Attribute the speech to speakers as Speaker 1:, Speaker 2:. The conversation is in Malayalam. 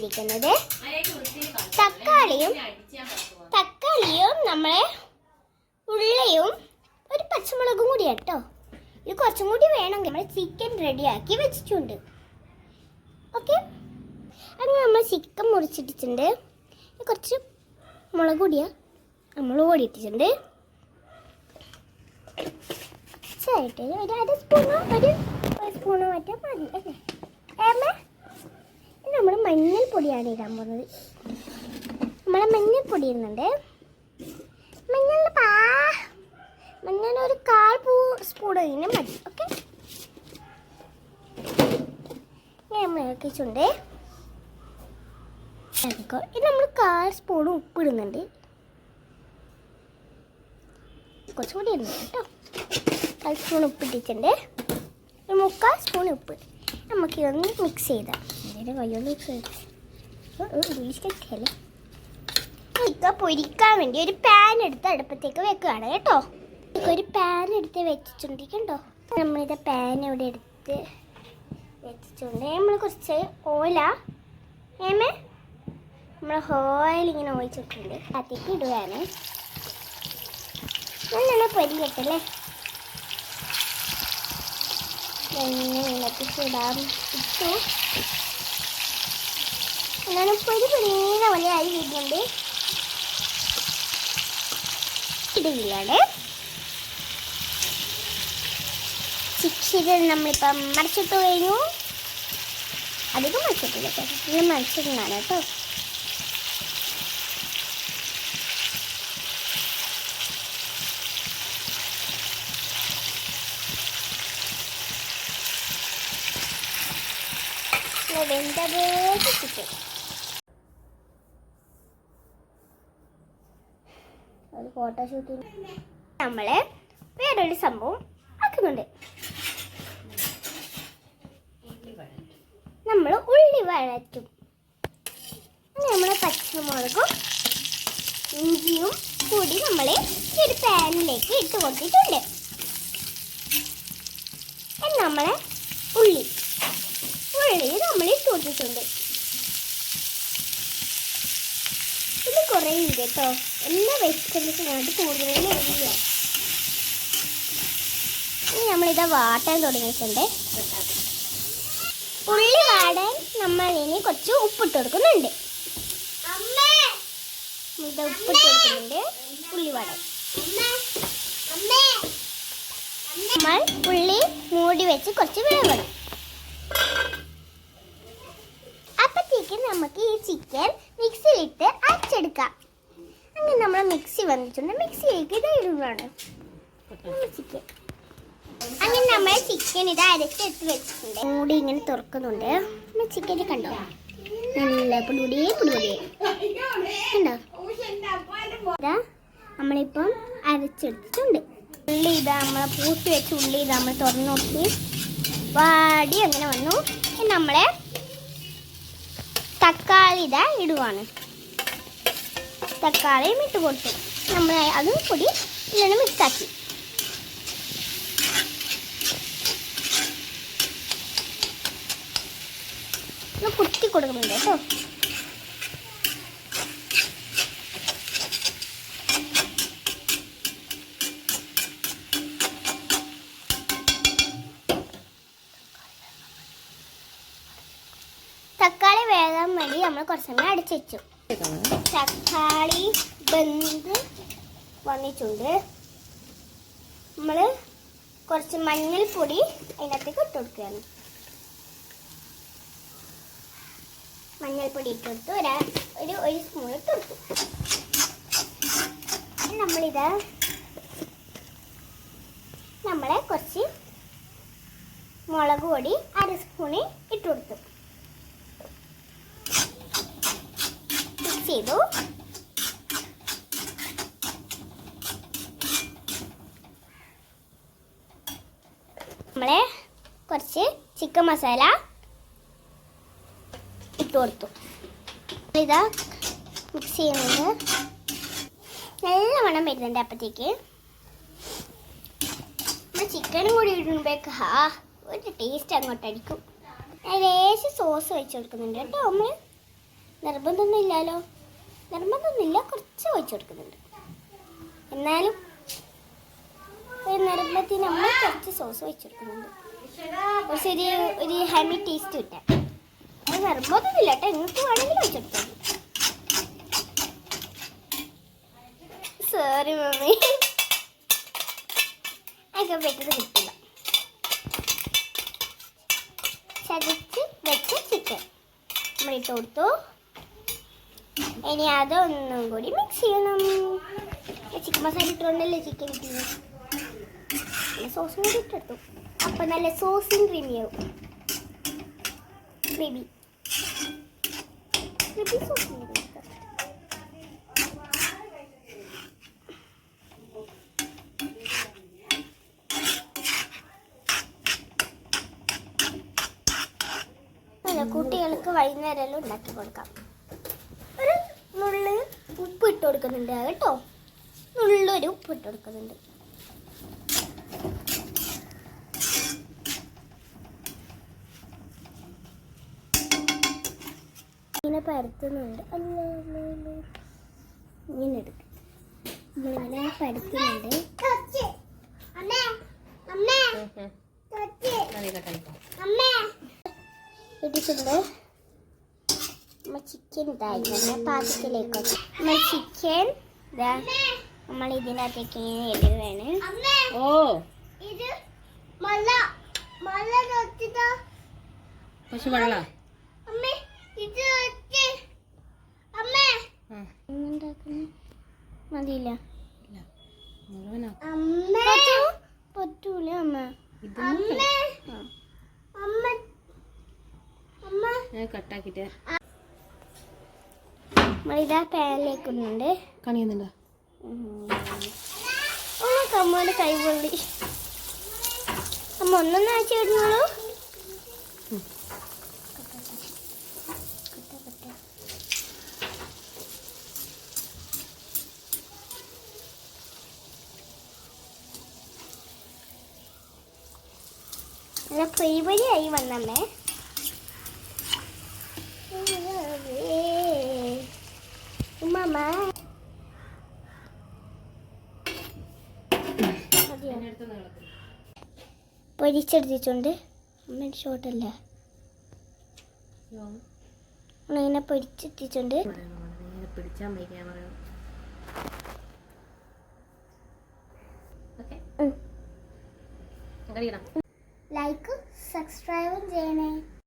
Speaker 1: ഇരിക്കുന്നത്. തക്കാളിയും തക്കാളിയും നമ്മളെ ഉള്ളിയും ഒരു പച്ചമുളകും കൂടി കേട്ടോ ഇത് കുറച്ചും കൂടി വേണമെങ്കിൽ നമ്മൾ ചിക്കൻ റെഡിയാക്കി വെച്ചിട്ടുണ്ട്. ഓക്കെ അങ്ങനെ നമ്മൾ ചിക്കൻ മുറിച്ചിട്ടിട്ടുണ്ട്. കുറച്ച് മുളക് പൊടിയാ. നമ്മൾ ഓടിയിട്ടിട്ടുണ്ട്. ചെറുതായിട്ട് ഒരു അര സ്പൂണോ ഒരു സ്പൂണോ മറ്റോ മതി. അല്ലേ നമ്മൾ മഞ്ഞൾപ്പൊടിയാണ് ഇടാൻ പോകുന്നത്. നമ്മൾ മഞ്ഞൾപ്പൊടി ഇടുന്നുണ്ട്. മഞ്ഞൾ പാ മഞ്ഞൾ ഒരു കാൽ പൂ സ്പൂൺ ഇങ്ങനെ മതി ഓക്കെ? നമ്മൾ ഇറക്കിച്ചുണ്ട് ഇത് നമ്മൾ കാൽ സ്പൂൺ ഉപ്പ് ഇടുന്നുണ്ട്. കുറച്ചുകൂടി ഇടുന്നുണ്ട് കേട്ടോ. കാൽ സ്പൂൺ ഉപ്പ് ഇട്ടിട്ടുണ്ട്. ഒരു മുക്കാൽ സ്പൂൺ ഉപ്പ്. നമുക്ക് ഇതൊന്ന് മിക്സ് ചെയ്താൽ ഇതിന്റെ വയ്യോന്ന് കഴിക്കല്ലേ ഇക്ക പൊരിക്കാൻ വേണ്ടി ഒരു പാൻ എടുത്ത് അടുപ്പത്തേക്ക് വെക്കുകയാണ് കേട്ടോ. ഒരു പാൻ എടുത്ത് വെച്ചിട്ടുണ്ടിരിക്കണ്ടോ നമ്മളിത് പാൻ ഇവിടെ എടുത്ത് വെച്ചിട്ടുണ്ട്. നമ്മൾ കുറച്ച് ഓല ഏമേ? നമ്മൾ ഓയിൽ ഇങ്ങനെ ഒഴിച്ചിട്ടുണ്ട്. അതിലേക്ക് ഇടുകയാണ്. നല്ലോണം പൊരിക്കട്ടല്ലേ എണ്ണ ഇളക്കിച്ചിടാം ഇടാൻ ഇട്ടു. എന്നാലും പൊരി പൊരിയുന്ന പോലെ ആയി വരുന്നുണ്ട്. ഇടുകയാണ് ചിക്ഷിത് നമ്മളിപ്പം മറിച്ചിട്ട് കഴിഞ്ഞു. അധികം മറിച്ചിട്ടില്ല കേട്ടോ. ഇത് മറിച്ചിട്ടുണ്ടാണ് കേട്ടോ. വെന്തത് ചിക്കൻ ഒരു ഫോട്ടോഷൂട്ടിന് നമ്മൾ വേറൊരു സംഭവം ആക്കുന്നുണ്ട്. നമ്മൾ ഉള്ളി വഴറ്റും. നമ്മൾ പച്ചമുളകും ഇഞ്ചിയും കൂടി നമ്മൾ ഒരു പാനിലേക്ക് ഇട്ട് കൊടുത്തിട്ടുണ്ട്. നമ്മളെ ഉള്ളി ഉള്ളി നമ്മൾ ഇട്ട് കൊടുത്തിട്ടുണ്ട് ഇത് കുറേ ഉണ്ട് കേട്ടോ. എല്ലാ വെജിറ്റബിൾസും വെജിറ്റബിൾസിനകത്ത് കൂടുതലും ഇല്ല ഇനി നമ്മളിത് വാട്ടാൻ തുടങ്ങിയിട്ടുണ്ട്. ഉള്ളി വാടാൻ നമ്മൾ ഇനി കുറച്ച് ഉപ്പിട്ട് കൊടുക്കുന്നുണ്ട്. ഇത് ഉപ്പിട്ട് കൊടുക്കുന്നുണ്ട്. ഉള്ളി വാടാൻ. നമ്മൾ ഉള്ളി മൂടി വെച്ച് കുറച്ച് വേവണം. അപ്പത്തേക്ക് നമുക്ക് ഈ ചിക്കൻ മിക്സിയിലിട്ട് അരച്ചെടുക്കാം അങ്ങനെ നമ്മൾ മിക്സി വന്നിട്ടുണ്ട്. മിക്സിയിലേക്ക് ഇത് ഇടുകയാണ് അങ്ങനെ നമ്മൾ ചിക്കൻ ഇത് അരച്ചെടുത്ത് വെച്ചിട്ടുണ്ട്. മൂടി ഇങ്ങനെ തുറക്കുന്നുണ്ട്. നമ്മൾ ചിക്കൻ കണ്ടോ? നല്ല പുടിപൊടി പുടിപൊടി കണ്ടോ? ഇതാ നമ്മളിപ്പം അരച്ചെടുത്തിട്ടുണ്ട്. ഉള്ളി ഇത് നമ്മൾ പൂട്ടി വെച്ച് ഉള്ളി ഇത് നമ്മൾ തുറന്നു നോക്കി. വാടി അങ്ങനെ വന്നു. നമ്മളെ തക്കാളി ഇതാ ഇടുവാണ്. തക്കാളിയും ഇട്ട് കൊടുത്തു. നമ്മൾ അതും കൂടി ഇങ്ങനെ മിക്സാക്കി ഒന്ന് കുത്തി കൊടുക്കുന്നുണ്ട് കേട്ടോ. തക്കാളി വേഗം വേണ്ടി നമ്മൾ കുറച്ച് സമയം അടിച്ചു വെച്ചു. തക്കാളി ബന്ത് വന്നിട്ടുണ്ട്. നമ്മൾ കുറച്ച് മഞ്ഞൾപ്പൊടി അതിനകത്തേക്ക് ഇട്ട് കൊടുക്കുകയാണ്. മഞ്ഞൾപ്പൊടി ഇട്ട് കൊടുത്ത് ഒരു ഒരു ഒരു സ്പൂൺ ഇട്ട് ഇനി നമ്മളിത് നമ്മളെ കുറച്ച് മുളക് പൊടി അര സ്പൂണ് ഇട്ട് കൊടുത്തു. മിക്സ് ചെയ്തു. നമ്മളെ കുറച്ച് ചിക്കൻ മസാല ഇട്ട് കൊടുത്തു. ഇതാ മിക്സ് ചെയ്യുന്നത്. നല്ല മണം വരുന്നുണ്ട് അപ്പത്തേക്ക്. നമ്മൾ ചിക്കനും കൂടി ഇടുമ്പോഴേക്ക് ഹാ ഒരു ടേസ്റ്റ് അങ്ങോട്ട് അടിക്കും ലേശം സോസ് വെച്ച് കൊടുക്കുന്നുണ്ട് കേട്ടോ. നമ്മൾ നിർബന്ധമൊന്നും ഇല്ലല്ലോ നിർബന്ധമൊന്നുമില്ല. കുറച്ച് ഒഴിച്ചു കൊടുക്കുന്നുണ്ട്. എന്നാലും ഒരു നിർബന്ധത്തിന് നമ്മൾ കുറച്ച് സോസ് ഒഴിച്ചു കൊടുക്കുന്നുണ്ട്. കുറച്ചൊരു ഒരു ഹെമി ടേസ്റ്റ് കിട്ടാൻ അത് നിർബന്ധമൊന്നുമില്ല കേട്ടോ. നിങ്ങൾക്ക് വേണമെങ്കിൽ ഒഴിച്ചു കൊടുത്താൽ സോറി മമ്മി അതൊക്കെ പെട്ടത് കിട്ടില്ല. ചതച്ച് വെച്ച ചിക്കൻ നമ്മളിട്ട് കൊടുത്തു. ഇനി അതൊന്നും കൂടി മിക്സ് ചെയ്യണം. ചിക്കൻ മസാല ഇട്ടുകൊണ്ടല്ലേ ചിക്കൻ സോസും കൂടി ഇട്ടെടുത്തു അപ്പം നല്ല സോസും ക്രീമിയാവും ബേബി ബേബി സോസ്. കുട്ടികൾക്ക് വൈകുന്നേരം ഉണ്ടാക്കി കൊടുക്കാം. ഒരു നുള്ള് ഉപ്പ് ഇട്ട് കൊടുക്കുന്നുണ്ട് കേട്ടോ. നുള്ളൊരു ഉപ്പ് ഇട്ട് കൊടുക്കുന്നുണ്ട്. ഇങ്ങനെ പരത്തുന്നുണ്ട്. അല്ല. ഇങ്ങനെ എടുക്കും. നമ്മളിങ്ങനെ പരത്തുന്നുണ്ട്. ഇട്ടിട്ടുണ്ട് നമ്മൾ ചിക്കൻ ഇതായിരുന്നു പാത്രത്തിലേക്ക്. നമ്മൾ ചിക്കൻ ഇതാ. നമ്മൾ ഇതിനകത്തേക്ക് ഇങ്ങനെ ഇടുകയാണ്.
Speaker 2: ഓ.
Speaker 1: ഇത് മല മല
Speaker 2: പക്ഷെ വെള്ള.
Speaker 1: അമ്മേ ഇത് അമ്മേ. മതിയില്ല. പറ്റൂല അമ്മ. അമ്മ.
Speaker 2: കട്ടാക്കിട്ട്.
Speaker 1: നമ്മളിതാ പാനിലേക്ക് ഇടുന്നുണ്ട്
Speaker 2: കാണിക്കുന്നുണ്ടോ
Speaker 1: ഓ കമ്മോടെ കൈപൊള്ളി. അമ്മ ഒന്നൊന്നും അയച്ചു വിടുന്നുള്ളൂ നല്ല പൊരിപൊരിയായി വന്നമ്മേ. പൊരിച്ചെടുത്തിട്ടുണ്ട്. അമ്മ ഷോട്ടല്ലേ നമ്മളിങ്ങനെ പൊരിച്ചെത്തിച്ചുണ്ട്
Speaker 2: പിടിച്ചാൽ മതി ക്യാമറ.
Speaker 1: ലൈക്ക് സബ്സ്ക്രൈബും ചെയ്യണേ.